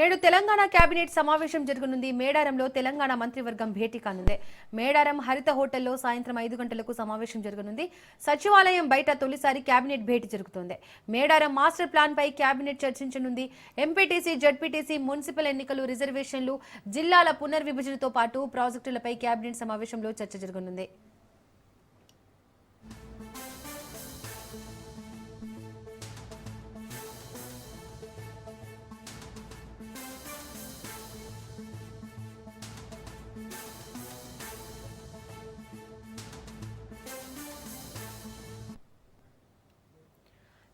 నేడు తెలంగాణ కేబినెట్ సమావేశం జరగనుంది. మేడారంలో తెలంగాణ మంత్రివర్గం భేటీ కానుంది. మేడారం హరిత హోటల్లో సాయంత్రం ఐదు గంటలకు సమావేశం జరగనుంది. సచివాలయం బయట తొలిసారి కేబినెట్ భేటీ జరుగుతోంది. మేడారం మాస్టర్ ప్లాన్ పై కేబినెట్ చర్చించనుంది. ఎంపీటీసీ జడ్పీటీసీ మున్సిపల్ ఎన్నికలు రిజర్వేషన్లు జిల్లాల పునర్విభజనతో పాటు ప్రాజెక్టులపై కేబినెట్ సమావేశంలో చర్చ జరగనుంది.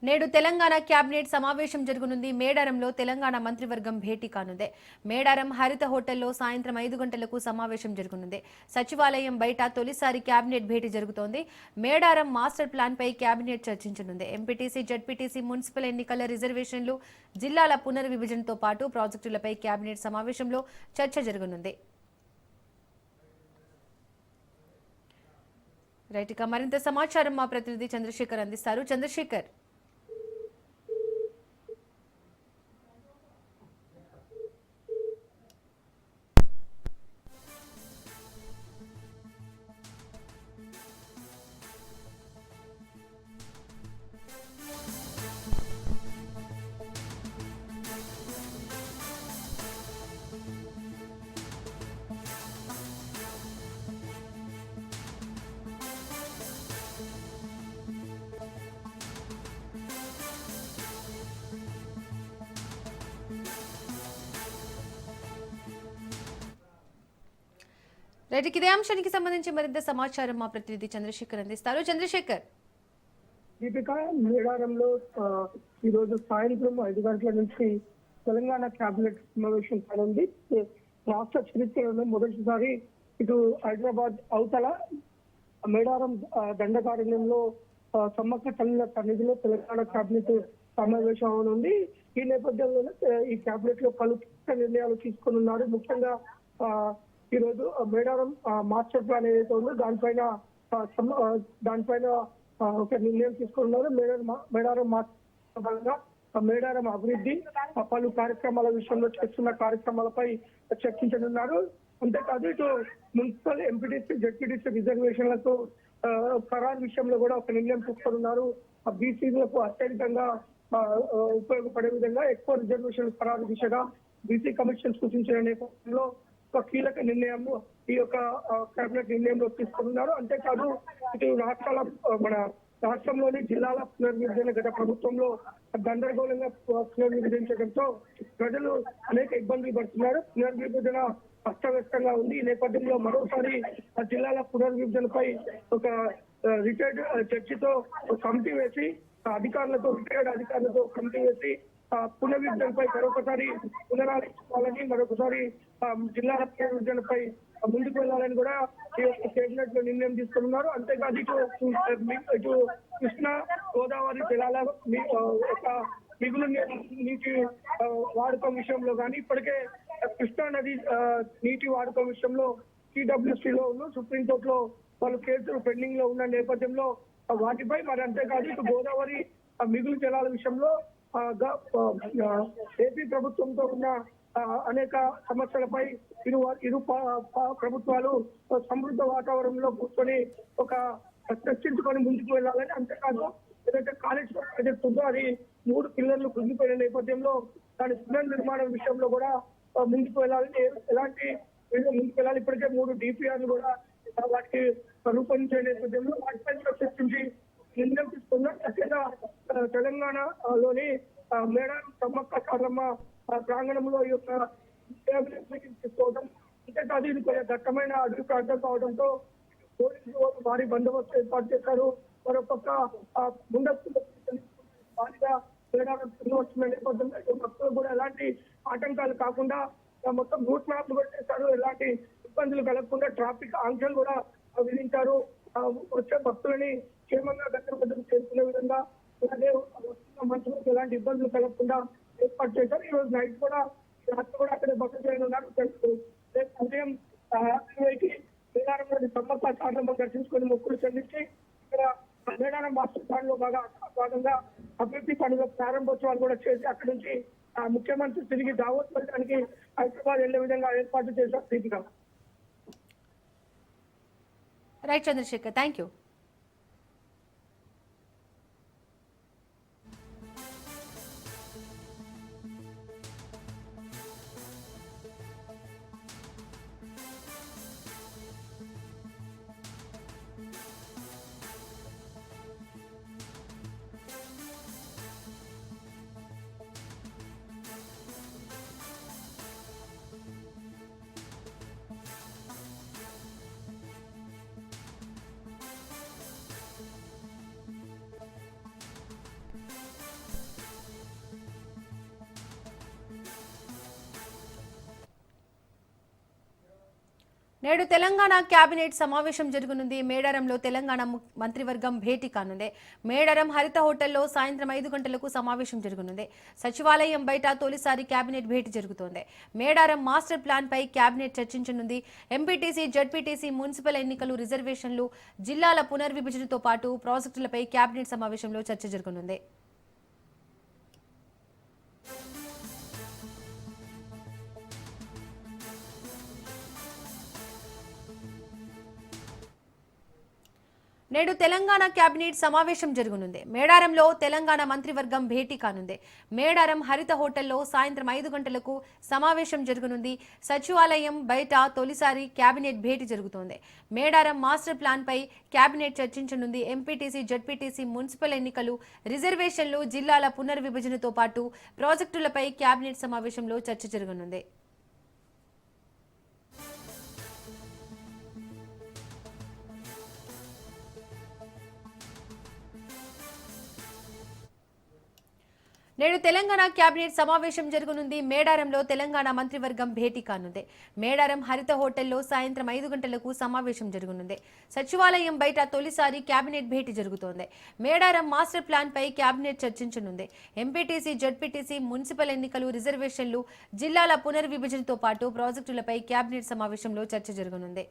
నేడు తెలంగాణ కేబినెట్ సమావేశం జరగనుంది. మేడారంలో తెలంగాణ మంత్రివర్గం భేటీ కానుంది. మేడారం హరిత హోటల్లో సాయంత్రం ఐదు గంటలకు సమావేశం జరగనుంది. సచివాలయం బయట తొలిసారి కేబినెట్ భేటీ జరుగుతోంది. మేడారం మాస్టర్ ప్లాన్ పై కేబినెట్ చర్చించనుంది. ఎంపీటీసీ జడ్పీటీసీ మున్సిపల్ ఎన్నికల రిజర్వేషన్లు జిల్లాల పునర్విభజనతో పాటు ప్రాజెక్టులపై కేబినెట్ సమావేశంలో చర్చ జరగనుంది. రైట్ ఇక మరింత సమాచారం మా ప్రతినిధి చంద్రశేఖర్ అందిస్తారు. చంద్రశేఖర్. రైట్ ఇదే అంశానికి సంబంధించి మరింత సమాచారం మా ప్రతినిధి చంద్రశేఖర్ అందిస్తారు. చంద్రశేఖర్. దీపిక మేడారంలో ఆ, ఈ రోజు సాయంత్రం ఐదు గంటల నుంచి తెలంగాణ కేబినెట్ సమావేశం కానుంది. రాష్ట్ర చరిత్రలో మొదటిసారి ఇటు హైదరాబాద్ అవతల మేడారం దండకారణ్యంలో సమ్మక్క తల్లిన సన్నిధిలో తెలంగాణ కేబినెట్ సమావేశం అవనుంది. ఈ నేపథ్యంలోనే ఈ కేబినెట్లో పలు నిర్ణయాలు తీసుకున్నారు ముఖ్యంగా ఆ, ఈ రోజు మేడారం మాస్టర్ ప్లాన్ ఏదైతే ఉందో దానిపైన దానిపైన ఒక నిర్ణయం తీసుకున్నారు. మేడారం మేడారం మాస్టర్ మేడారం అభివృద్ధి ఆ, పలు కార్యక్రమాల విషయంలో చేస్తున్న కార్యక్రమాలపై చర్చించనున్నారు. అంతేకాదు ఇటు మున్సిపల్ ఎంపీటీసీ జడ్పీటీసీ రిజర్వేషన్లతో ఖరారు విషయంలో కూడా ఒక నిర్ణయం తీసుకున్నారు. ఆ బీసీలకు అత్యధికంగా ఉపయోగపడే విధంగా ఎక్కువ రిజర్వేషన్ ఖరారు దిశగా బీసీ కమిషన్ సూచించిన నేపథ్యంలో ఒక కీలక నిర్ణయం ఈ యొక్క కేబినెట్ నిర్ణయంలో తీసుకున్నారు. అంతేకాదు ఇటు రాష్ట్రాల మన రాష్ట్రంలోని జిల్లాల పునర్విభజన గత ప్రభుత్వంలో గందరగోళంగా పునర్విభజించడంతో ప్రజలు అనేక ఇబ్బందులు పడుతున్నారు. పునర్విభజన అస్తవ్యస్తంగా ఉంది. ఈ నేపథ్యంలో మరోసారి ఆ జిల్లాల పునర్విభజనపై ఒక రిటైర్డ్ చర్చితో కమిటీ వేసి అధికారులతో రిటైర్డ్ అధికారులతో కమిటీ వేసి పునర్విభజనపై మరొకసారి పునరాలోచించాలని మరొకసారి జిల్లా విభజనపై ముందుకు వెళ్ళాలని కూడా ఈ యొక్క కేబినెట్లో నిర్ణయం తీసుకున్నారు. అంతేకాదు ఇటు ఇటు కృష్ణా గోదావరి జలాల యొక్క మిగులు నీ- నీటి వాడకం విషయంలో కానీ ఇప్పటికే కృష్ణా నది నీటి వాడకం విషయంలో సిడబ్ల్యూసీ లో ఉన్న సుప్రీంకోర్టులో వాళ్ళు కేసులు పెండింగ్లో ఉన్న నేపథ్యంలో వాటిపై మరి అంతేకాదు ఇటు గోదావరి మిగులు జలాల విషయంలో ఏపీ ప్రభుత్వంతో ఉన్న అనేక సమస్యలపై ఇరు ఇరు ప్రభుత్వాలు సమృద్ధ వాతావరణంలో కూర్చొని ఒక చర్చించుకొని ముందుకు వెళ్ళాలని అంతేకాదు ఏదైతే కాలేజ్ ప్రాజెక్ట్ ఉందో అది మూడు పిల్లర్లు కృంగిపోయిన నేపథ్యంలో దాని పునర్నిర్మాణం విషయంలో కూడా ముందుకు వెళ్ళాలని ఎలాంటి ముందుకు వెళ్ళాలి? ఇప్పటికే మూడు డిపిఆర్లు కూడా వాటికి రూపొందించే నేపథ్యంలో వాటిపై చర్చించి నిర్ణయం తీసుకుందాం ముఖ్యంగా తెలంగాణలోని మేడం సమ్మక్క సారమ్మ ఆ, ప్రాంగణంలో ఈ యొక్క కేబినెట్ తీసుకోవడం అంతేకాదు ఇది కొంచెం దట్టమైన అడవి ప్రాంతం కావడంతో పోలీసులు వాళ్ళు భారీ బందోబస్తు ఏర్పాటు చేశారు. మరొక ముందస్తు భారీగా వస్తున్న నేపథ్యంలో భక్తులు కూడా ఎలాంటి ఆటంకాలు కాకుండా మొత్తం రూట్ మ్యాప్ కూడా చేశారు. ఎలాంటి ఇబ్బందులు కలగకుండా ట్రాఫిక్ ఆంక్షలు కూడా విధించారు. వచ్చే భక్తులని క్షేమంగా అలాగే వస్తున్న మనుషులకు ఎలాంటి ఇబ్బందులు కలగకుండా ఏర్పాటు చేశారు. ఈ రోజు నైట్ కూడా రాత్రి కూడా అక్కడ బస చేయనున్నారు తెలుసు. రేపు ఉదయం ఆ, ఇరవైకి మేడారంలోని సమ్మక్క సాధన దర్శించుకొని మొక్కులు చెల్లించి ఇక్కడ మేడారం మాస్టర్ ప్లాన్లో బాగా భాగంగా అభివృద్ధి పనుల ప్రారంభోత్సవాలు కూడా చేసి అక్కడి నుంచి ఆ, ముఖ్యమంత్రి తిరిగి దావోస్ వెళ్ళడానికి హైదరాబాద్ వెళ్ళే విధంగా ఏర్పాటు చేశారు Deepika. Right Chandrasekhar thank you నేడు తెలంగాణ కేబినెట్ సమావేశం జరగనుంది. మేడారంలో తెలంగాణ మంత్రివర్గం భేటీ కానుంది. మేడారం హరిత హోటల్లో సాయంత్రం ఐదు గంటలకు సమావేశం జరగనుంది. సచివాలయం బయట తొలిసారి కేబినెట్ భేటీ జరుగుతోంది. మేడారం మాస్టర్ ప్లాన్ పై కేబినెట్ చర్చించనుంది. ఎంపీటీసీ జడ్పీటీసీ మున్సిపల్ ఎన్నికలు రిజర్వేషన్లు జిల్లాల పునర్విభజనతో పాటు ప్రాజెక్టులపై కేబినెట్ సమావేశంలో చర్చ జరగనుంది. నేడు తెలంగాణ కేబినెట్ సమావేశం జరగనుంది. మేడారంలో తెలంగాణ మంత్రివర్గం భేటీ కానుంది. మేడారం హరిత హోటల్లో సాయంత్రం ఐదు గంటలకు సమావేశం జరగనుంది. సచివాలయం బయట తొలిసారి కేబినెట్ భేటీ జరుగుతోంది. మేడారం మాస్టర్ ప్లాన్ పై కేబినెట్ చర్చించనుంది. ఎంపీటీసీ జడ్పీటీసీ మున్సిపల్ ఎన్నికలు రిజర్వేషన్లు జిల్లాల పునర్విభజనతో పాటు ప్రాజెక్టులపై కేబినెట్ సమావేశంలో చర్చ జరగనుంది. నేడు తెలంగాణ కేబినెట్ సమావేశం జరగనుంది. మేడారంలో తెలంగాణ మంత్రివర్గం భేటీ కానుంది. మేడారం హరిత హోటల్లో సాయంత్రం ఐదు గంటలకు సమావేశం జరగనుంది. సచివాలయం బయట తొలిసారి కేబినెట్ భేటీ జరుగుతోంది. మేడారం మాస్టర్ ప్లాన్ పై కేబినెట్ చర్చించనుంది. ఎంపీటీసీ జడ్పీటీసీ మున్సిపల్ ఎన్నికలు రిజర్వేషన్లు జిల్లాల పునర్విభజనతో పాటు ప్రాజెక్టులపై కేబినెట్ సమావేశంలో చర్చ జరగనుంది.